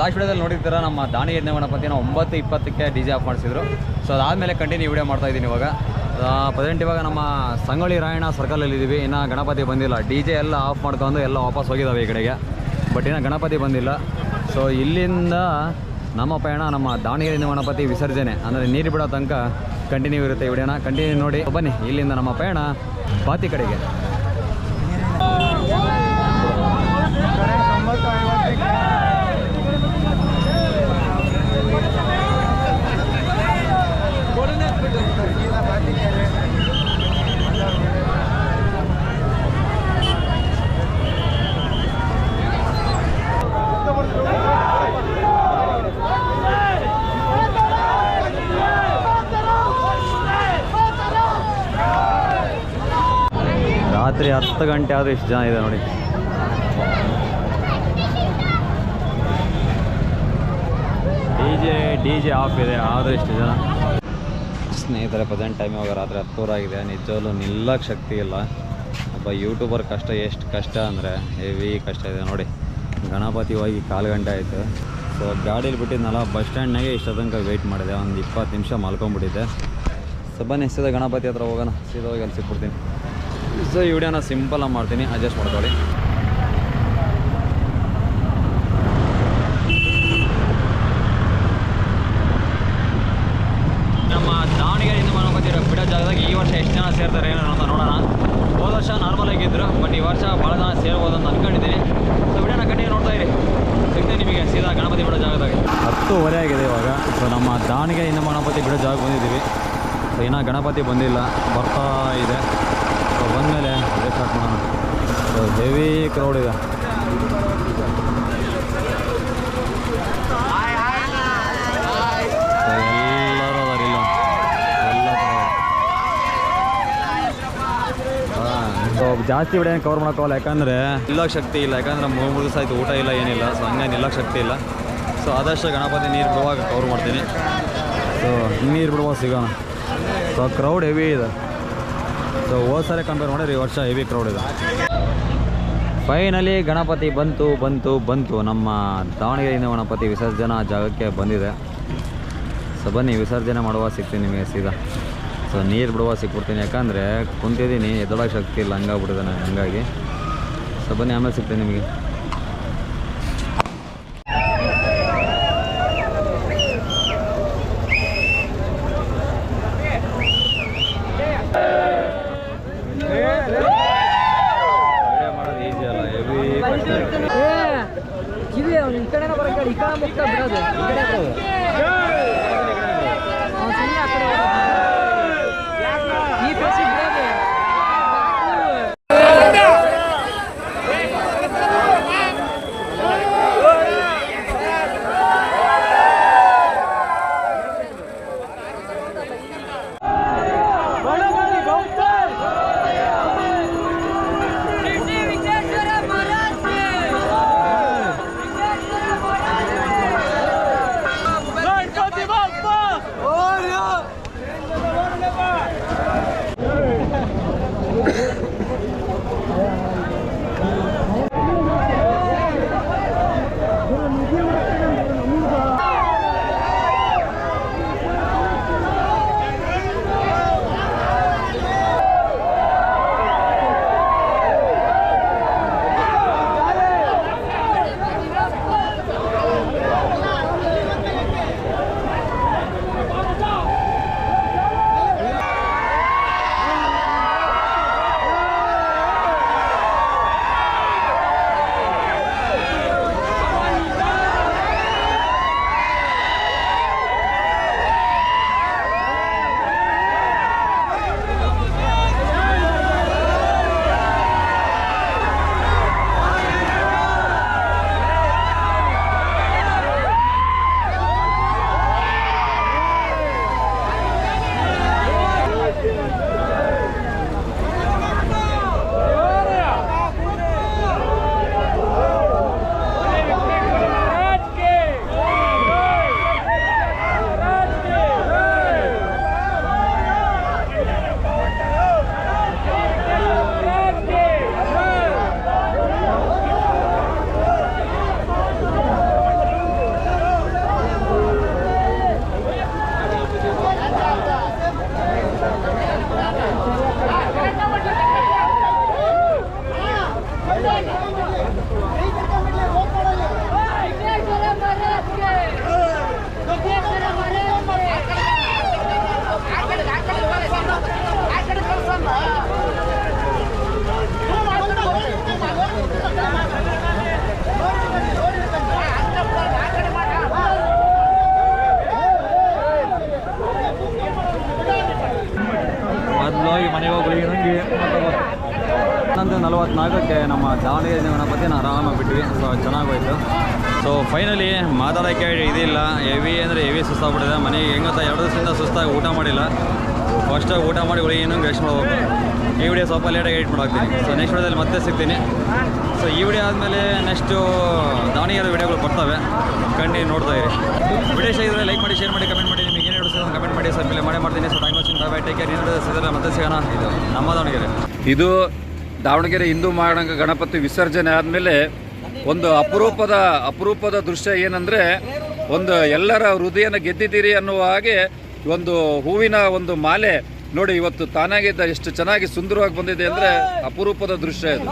Last ವಿಡಿಯೋದಲ್ಲಿ ನೋಡಿರ್ತೀರ, ನಮ್ಮ ದಾನಿಗಿರಿ ಗಣಪತಿನ ಒಂಬತ್ತು ಇಪ್ಪತ್ತಕ್ಕೆ ಡಿ ಜೆ ಆಫ್ ಮಾಡಿಸಿದ್ರು ಸೊ ಅದಾದಮೇಲೆ ಕಂಟಿನ್ಯೂ ವಿಡಿಯೋ ಮಾಡ್ತಾ ಇದ್ದೀನಿ ಇವಾಗ. ಪ್ರೆಸೆಂಟ್ ಇವಾಗ ನಮ್ಮ ಸಂಗೊಳ್ಳಿ ರಾಯಣ್ಣ ಸರ್ಕಲಲ್ಲಿ ಇದ್ದೀವಿ ಇನ್ನು ಗಣಪತಿ ಬಂದಿಲ್ಲ. ಡಿ ಜೆ ಎಲ್ಲ ಆಫ್ ಮಾಡ್ಕೊಂಡು ಎಲ್ಲ ವಾಪಸ್ ಹೋಗಿದ್ದಾವೆ ಈ ಕಡೆಗೆ. ಬಟ್ ಇನ್ನು ಗಣಪತಿ ಬಂದಿಲ್ಲ. ಸೊ ಇಲ್ಲಿಂದ ನಮ್ಮ ಪಯಣ, ನಮ್ಮ ದಾವಣಗೆರೆ ಗಣಪತಿ ವಿಸರ್ಜನೆ. ಅಂದರೆ ನೀರು ಬಿಡೋ ತನಕ ಕಂಟಿನ್ಯೂ ಇರುತ್ತೆ ಈ ವಿಡಿಯೋನ. ಕಂಟಿನ್ಯೂ ನೋಡಿ. ಬನ್ನಿ, ಇಲ್ಲಿಂದ ನಮ್ಮ ಪಯಣ ಬಾತಿ ಕಡೆಗೆ. ರಾತ್ರಿ ಹತ್ತು ಗಂಟೆ ಆದರೂ ಇಷ್ಟು ಜನ ಇದೆ ನೋಡಿ. D J D J off ಇದೆ, ಆದರೂ ಇಷ್ಟು ಜನ. ಸ್ನೇಹಿತರೆ ಪ್ರೆಸೆಂಟ್ ಟೈಮ್ ಇವಾಗ ರಾತ್ರಿ ಹತ್ತೂರಾಗಿದೆ. ನಿಜವಲ್ಲೂ ನಿಲ್ಲಕ್ಕೆ ಶಕ್ತಿ ಇಲ್ಲ. ಒಬ್ಬ ಯೂಟ್ಯೂಬರ್ ಕಷ್ಟ, ಎಷ್ಟು ಕಷ್ಟ ಅಂದರೆ ಹೆವಿ ಕಷ್ಟ ಇದೆ ನೋಡಿ. ಗಣಪತಿ ಹೋಗಿ ಕಾಲು ಗಂಟೆ ಆಯಿತು. ಸೊ ಗಾಡೀಲಿ ಬಿಟ್ಟಿದ್ನಲ್ಲ ಬಸ್ ಸ್ಟ್ಯಾಂಡ್ನಾಗೆ ಇಷ್ಟ ತನಕ ವೆಯ್ಟ್ ಮಾಡಿದೆ. ಒಂದು ಇಪ್ಪತ್ತು ನಿಮಿಷ ಮಲ್ಕೊಂಡ್ಬಿಟ್ಟಿದ್ದೆ. ಸೊ ಬನ್ನಿ, ಸೀದಾ ಗಣಪತಿ ಹತ್ರ ಹೋಗೋಣ. ಸೀದಾ ಹೋಗಿ ಅಲ್ಲಿ ಸಿಕ್ಬಿಡ್ತೀನಿ. ಸೊ ಈ ವಿಡಿಯೋನ ಸಿಂಪಲಾಗಿ ಮಾಡ್ತೀನಿ ಅಡ್ಜಸ್ಟ್ ಮಾಡ್ಕೊಳ್ಳಿ ನಮ್ಮ ದಾವಣಗೆರೆಯಿಂದ ಗಣಪತಿ ಬಿಡೋ ಜಾಗದಾಗ ಈ ವರ್ಷ ಎಷ್ಟು ಜನ ಸೇರ್ತಾರೆ ಏನೋ ಅಂತ ನೋಡೋಣ. ಹೋದ ವರ್ಷ ನಾರ್ಮಲ್ ಆಗಿದ್ದರು ಬಟ್ ಈ ವರ್ಷ ಭಾಳ ಜನ ಸೇರ್ಬೋದು ಅಂತ ಅಂದ್ಕೊಂಡಿದ್ದೀನಿ ಸೊ ವಿಡಿಯೋನ ಕಂಟಿನ್ಯೂ ನೋಡ್ತಾ ಇರಿ. ಸಿಗ್ತೀನಿ ನಿಮಗೆ ಸೀದಾ ಗಣಪತಿ ಬಿಡೋ ಜಾಗದಾಗ. ಹತ್ತುವರೆ ಆಗಿದೆ ಇವಾಗ. ಸೊ ನಮ್ಮ ದಾವಣಗೆರೆಯಿಂದ ಗಣಪತಿ ಬಿಡೋ ಜಾಗ ಬಂದಿದ್ದೀವಿ. ಸೊ ಇನ್ನೂ ಗಣಪತಿ ಬಂದಿಲ್ಲ ಬರ್ತಾ ಇದೆ. ಬಂದಮೇಲೆ ಮೇಲೆ ಸ್ಟಾರ್ಟ್ ಮಾಡೋಣ. ಹೆವಿ ಕ್ರೌಡ್ ಇದೆ. ಎಲ್ಲರೂ ಇಲ್ಲ. ಎಲ್ಲ ಜಾಸ್ತಿ ಕವರ್ ಮಾಡೋಕ್ಕಾಗಲ್ಲ ಯಾಕಂದರೆ ನಿಲ್ಲಕ್ಕೆ ಶಕ್ತಿ ಇಲ್ಲ. ಯಾಕಂದ್ರೆ ಮೂರು ಮೂರು ದಿವಸ ಆಯಿತು ಊಟ ಇಲ್ಲ, ಏನಿಲ್ಲ. ಸೊ ಹಂಗೆ ನಿಲ್ಲಕ್ಕೆ ಶಕ್ತಿ ಇಲ್ಲ. ಸೊ ಆದಷ್ಟು ಗಣಪತಿ ನೀರು ಬಿಡುವಾಗ ಕವರ್ ಮಾಡ್ತೀನಿ. ಸೊ ನೀರು ಬಿಡುವಾಗ ಸಿಗೋಣ. ಸೊ ಕ್ರೌಡ್ ಹೆವಿ ಇದೆ. ಸೊ ಹೋದ ಸರಿ ಕಂಪೇರ್ ಮಾಡಿದ್ರೆ ಈ ವರ್ಷ ಹೆವಿ ಕ್ರೌಡ್ ಇದೆ. ಫೈನಲಿ ಗಣಪತಿ ಬಂತು ಬಂತು ಬಂತು. ನಮ್ಮ ದಾವಣಗೆರೆಯಿಂದ ಗಣಪತಿ ವಿಸರ್ಜನಾ ಜಾಗಕ್ಕೆ ಬಂದಿದೆ. ಸೊ ಬನ್ನಿ, ವಿಸರ್ಜನೆ ಮಾಡುವ ಸಿಗ್ತೀನಿ ನಿಮಗೆ ಸೀದಾ ಸೊ ನೀರು ಬಿಡುವ ಸಿಕ್ಬಿಡ್ತೀನಿ ಯಾಕಂದರೆ ಕುಂತಿದ್ದೀನಿ ಎದ್ದೊಳಗೆ ಶಕ್ತಿ ಇಲ್ಲ. ಹಂಗಾಗ್ಬಿಟ್ಟಿದ್ದಾನೆ ಹಂಗಾಗಿ. ಸೊ ಬನ್ನಿ, ಆಮೇಲೆ ಸಿಗ್ತೀನಿ ನಿಮಗೆ. Yeah, yeah, yeah. ಹನ್ನೊಂದು ನಲವತ್ತ್ನಾಲ್ಕಕ್ಕೆ ನಮ್ಮ ದಾವಣಗೆರೆ ಗಣಪತಿ ನಾವು ಆರಾಮಾಗಿ ಬಿಟ್ವಿ. ಸೊ ಚೆನ್ನಾಗೋಯ್ತು. ಸೊ ಫೈನಲಿ ಮಾತಾಡೋಕ್ಕೆ ಇದಿಲ್ಲ. ಹೆವಿ ಅಂದರೆ ಹೆವಿ ಸುಸ್ತಾಗ್ಬಿಟ್ಟಿದೆ. ಮನೆಗೆ ಹೆಂಗತ್ತ ಎರಡು ದಿವಸದಿಂದ ಸುಸ್ತಾಗಿ ಊಟ ಮಾಡಿಲ್ಲ. ಫಸ್ಟಾಗಿ ಊಟ ಮಾಡಿ ಉಳಿ ಇನ್ನೊಂದು ಗೆಸ್ಟ್ ಮಾಡಬೇಕು. ಈ ವಿಡಿಯೋ ಸ್ವಲ್ಪ ಲೇಟಾಗಿ ಎಡಿಟ್ ಮಾಡಾಕ್ತೀನಿ. ಸೊ ನೆಕ್ಸ್ಟ್ ವಿಡಿಯೋದಲ್ಲಿ ಮತ್ತೆ ಸಿಗ್ತೀನಿ. ಸೊ ಈ ವಿಡಿಯೋ ಆದಮೇಲೆ ನೆಕ್ಸ್ಟು ದಾವಣಗೆರೆ ವಿಡಿಯೋಗಳು ಬರ್ತವೆ. ಕಂಡು ನೋಡ್ತಾ ಇರಿ. ವಿಡಿಯೋ ಇದ್ದರೆ ಲೈಕ್ ಮಾಡಿ ಶೇರ್ ಮಾಡಿ ಕಮೆಂಟ್ ಮಾಡಿ. ನಿಮಗೆ ಏನು ಹೇಳಿದ್ರೆ ಕಮೆಂಟ್ ಮಾಡಿ. ಸರ್ ಮೇಲೆ ಮಾಡೇ ಮಾಡ್ತೀನಿ. ಸೊ ಥ್ಯಾಂಕ್ ಇದು ದಾವಣಗೆರೆ ಹಿಂದೂ ಮಾಡಂಗ ಗಣಪತಿ ವಿಸರ್ಜನೆ ಆದಮೇಲೆ ಒಂದು ಅಪರೂಪದ ಅಪರೂಪದ ದೃಶ್ಯ ಏನಂದ್ರೆ ಒಂದು ಎಲ್ಲರ ಹೃದಯನ ಗೆದ್ದಿದ್ದೀರಿ ಅನ್ನುವ ಹಾಗೆ ಒಂದು ಹೂವಿನ ಒಂದು ಮಾಲೆ ನೋಡಿ ಇವತ್ತು ತಾನಾಗಿದ್ದ ಎಷ್ಟು ಚೆನ್ನಾಗಿ ಸುಂದರವಾಗಿ ಬಂದಿದೆ ಅಂದ್ರೆ ಅಪರೂಪದ ದೃಶ್ಯ ಇದು.